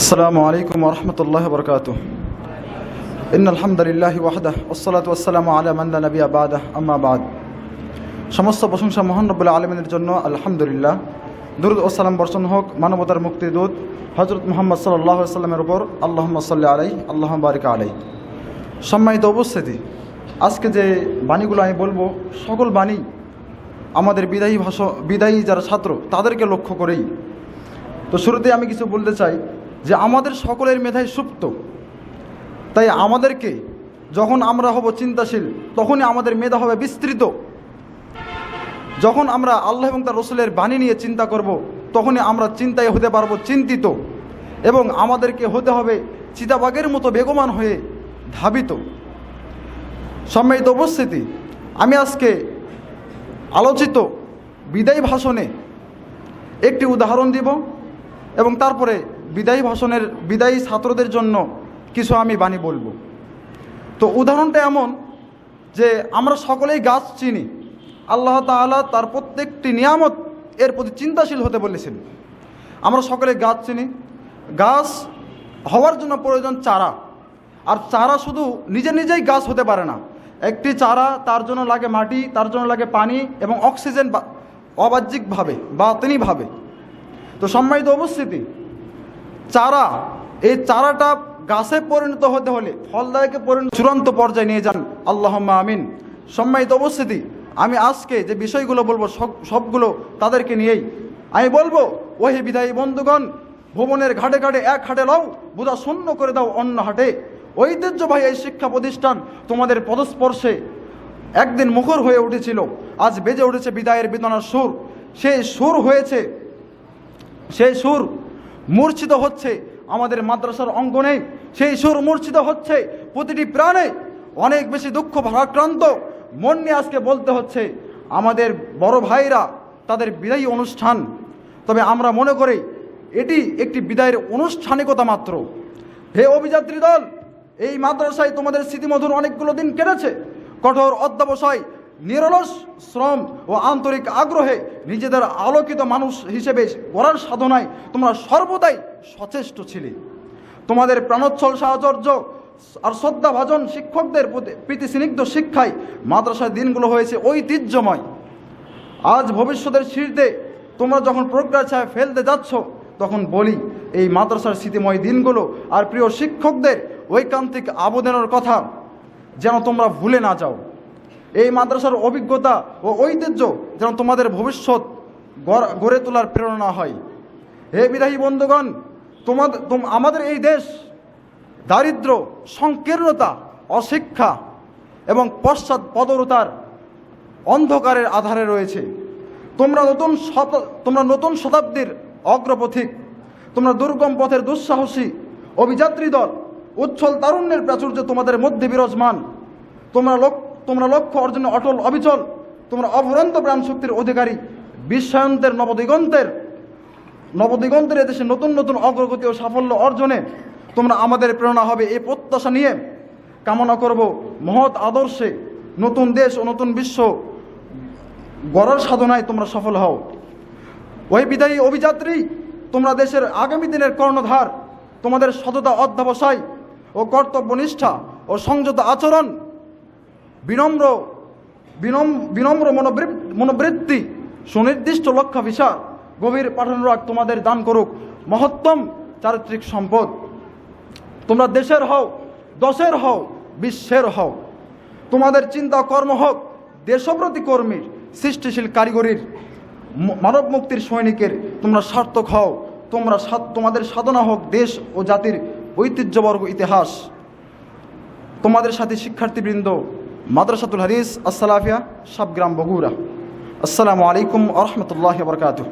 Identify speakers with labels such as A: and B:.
A: السلام عليكم ورحمة الله وبركاته إن الحمد لله وحده والصلاة والسلام على من لا نبي بعده أما بعد সমস্ত প্রশংসা মহান রব্বুল আলমিনের জন্য আলহামদুলিল্লাহ দুরুদ ও সালাম বর্ষণ হোক মানবতার মুক্তিদূত হজরত মোহাম্মদ সাল্লাহ সাল্লামের উপর আল্লাহ সাল্লাহ আলাই আল্লাহ বারিকা আলাই সম্মানিত উপস্থিতি আজকে যে বাণীগুলো আমি বলবো সকল বাণী আমাদের বিদায়ী ভাষ বিদায়ী যারা ছাত্র তাদেরকে লক্ষ্য করেই তো শুরুতে আমি কিছু বলতে চাই যে আমাদের সকলের মেধায় সুপ্ত। তাই আমাদেরকে যখন আমরা হব চিন্তাশীল, তখনই আমাদের মেধা হবে বিস্তৃত। যখন আমরা আল্লাহ এবং তার রসুলের বাণী নিয়ে চিন্তা করব, তখনই আমরা চিন্তায় হতে পারব চিন্তিত এবং আমাদেরকে হতে হবে চিতাবাগের মতো বেগমান হয়ে ধাবিত। সম্মানিত উপস্থিতি, আমি আজকে আলোচিত বিদায়ী ভাষণে একটি উদাহরণ দিব এবং তারপরে বিদায়ী ভাষণের, বিদায়ী ছাত্রদের জন্য কিছু আমি বাণী বলব। তো উদাহরণটা এমন যে আমরা সকলেই গাছ চিনি, আল্লাহ তাআলা তার প্রত্যেকটি নিয়ামত এর প্রতি চিন্তাশীল হতে বলেছেন। আমরা সকলে গাছ চিনি, গাছ হওয়ার জন্য প্রয়োজন চারা, আর চারা শুধু নিজে নিজেই গাছ হতে পারে না। একটি চারা তার জন্য লাগে মাটি, তার জন্য লাগে পানি এবং অক্সিজেন অবাহ্যিকভাবে বা তিনিভাবে তো সম্মানিত উপস্থিতি চারা, এই চারাটা গাছে পরিণত হতে হলে, ফলদায়কে পরিণত চূড়ান্ত পর্যায়ে নিয়ে যান। আল্লাহ আমিন। সম্মানিত উপস্থিতি, আমি আজকে যে বিষয়গুলো বলব, সব সবগুলো তাদেরকে নিয়েই আমি বলব, ওহে বিদায়ী বন্ধুগণ, ভুবনের ঘাটে ঘাটে এক হাটে লও বুধা শূন্য করে দাও অন্য হাটে। ঐতিহ্যবাহী এই শিক্ষা প্রতিষ্ঠান তোমাদের পদস্পর্শে একদিন মুখর হয়ে উঠেছিল। আজ বেজে উঠেছে বিদায়ের বেদনার সুর। সেই সুর হয়েছে, সেই সুর মূর্ছিত হচ্ছে আমাদের মাদ্রাসার অঙ্গনে। সেই সুর মূর্ছিত হচ্ছে প্রতিটি প্রাণে। অনেক বেশি দুঃখ ভারাক্রান্ত। মন নিয়ে আজকে বলতে হচ্ছে, আমাদের বড় ভাইরা, তাদের বিদায়ী অনুষ্ঠান। তবে আমরা মনে করি, এটি একটি বিদায়ের আনুষ্ঠানিকতা মাত্র। হে অভিযাত্রী দল, এই মাদ্রাসায় তোমাদের স্মৃতিমধুর অনেকগুলো দিন কেটেছে। কঠোর অধ্যবসায় নিরলস শ্রম ও আন্তরিক আগ্রহে নিজেদের আলোকিত মানুষ হিসেবে গড়ার সাধনায় তোমরা সর্বদাই সচেষ্ট ছিলে। তোমাদের প্রাণোচ্ছল সাহচর্য আর শ্রদ্ধাভাজন শিক্ষকদের প্রতি প্রীতিস্নিগ্ধ শিক্ষায় মাদ্রাসার দিনগুলো হয়েছে ঐতিহ্যময়। আজ ভবিষ্যতের সিঁড়িতে তোমরা যখন প্রজ্ঞাছায় ফেলতে যাচ্ছ, তখন বলি, এই মাদ্রাসার স্মৃতিময় দিনগুলো আর প্রিয় শিক্ষকদের ঐকান্তিক আবেদনের কথা যেন তোমরা ভুলে না যাও। এই মাদ্রাসার অভিজ্ঞতা ও ঐতিহ্য যেন তোমাদের ভবিষ্যৎ গড়- তোলার প্রেরণা হয়। হে বিদায়ী বন্ধুগণ তোমাদের তোম- আমাদের এই দেশ দারিদ্র, সংকীর্ণতা, অশিক্ষা এবং পশ্চাৎ পদরতার অন্ধকারের আধারে রয়েছে। তোমরা নতুন তোমরা নতুন শতাব্দীর অগ্রপথিক, তোমরা দুর্গম পথের দুঃসাহসী অভিযাত্রী দল, উচ্ছল তারুণ্যের প্রাচুর্য তোমাদের মধ্যে বিরাজমান। তোমরা লোক তোমরা লক্ষ্য অর্জনে অটল, অবিচল, তোমরা অভরন্ত প্রাণ শক্তির অধিকারী বিশ্বায়ন্তের নবদিগন্তের নবদিগন্তের এদেশে নতুন নতুন অগ্রগতি ও সাফল্য অর্জনে তোমরা আমাদের প্রেরণা হবে। এই প্রত্যাশা নিয়ে কামনা করব মহৎ আদর্শে নতুন দেশ ও নতুন বিশ্ব গড়ার সাধনায় তোমরা সফল হও। ওই বিদায়ী অভিযাত্রী, তোমরা দেশের আগামী দিনের কর্ণধার, তোমাদের সততা অধ্যাবসায় ও কর্তব্যনিষ্ঠা ও সংযত আচরণ বিনম্র, বিনম, বিনম্র মনোবৃ- মনোবৃত্তি, সুনির্দিষ্ট লক্ষ্যাভিসার গভীর পাঠানোরাগ তোমাদের দান করুক। মহত্তম চারিত্রিক সম্পদ। তোমরা দেশের হও, দশের হও, বিশ্বের হও। তোমাদের চিন্তা কর্ম হোক, দেশপ্রতি কর্মীর, সৃষ্টিশীল কারিগরির মানব মুক্তির সৈনিকের, তোমরা সার্থক হও। তোমরা তোমাদের সাধনা হোক দেশ ও জাতির ঐতিহ্যবর্গ ইতিহাস। তোমাদের সাথে শিক্ষার্থীবৃন্দ মাদ্রাসাতুল হাদিস আসসালাফিয়া সাবগ্রাম বগুড়া আসসালামু আলাইকুম আ রহমতুল্লাহ বরকাতুহ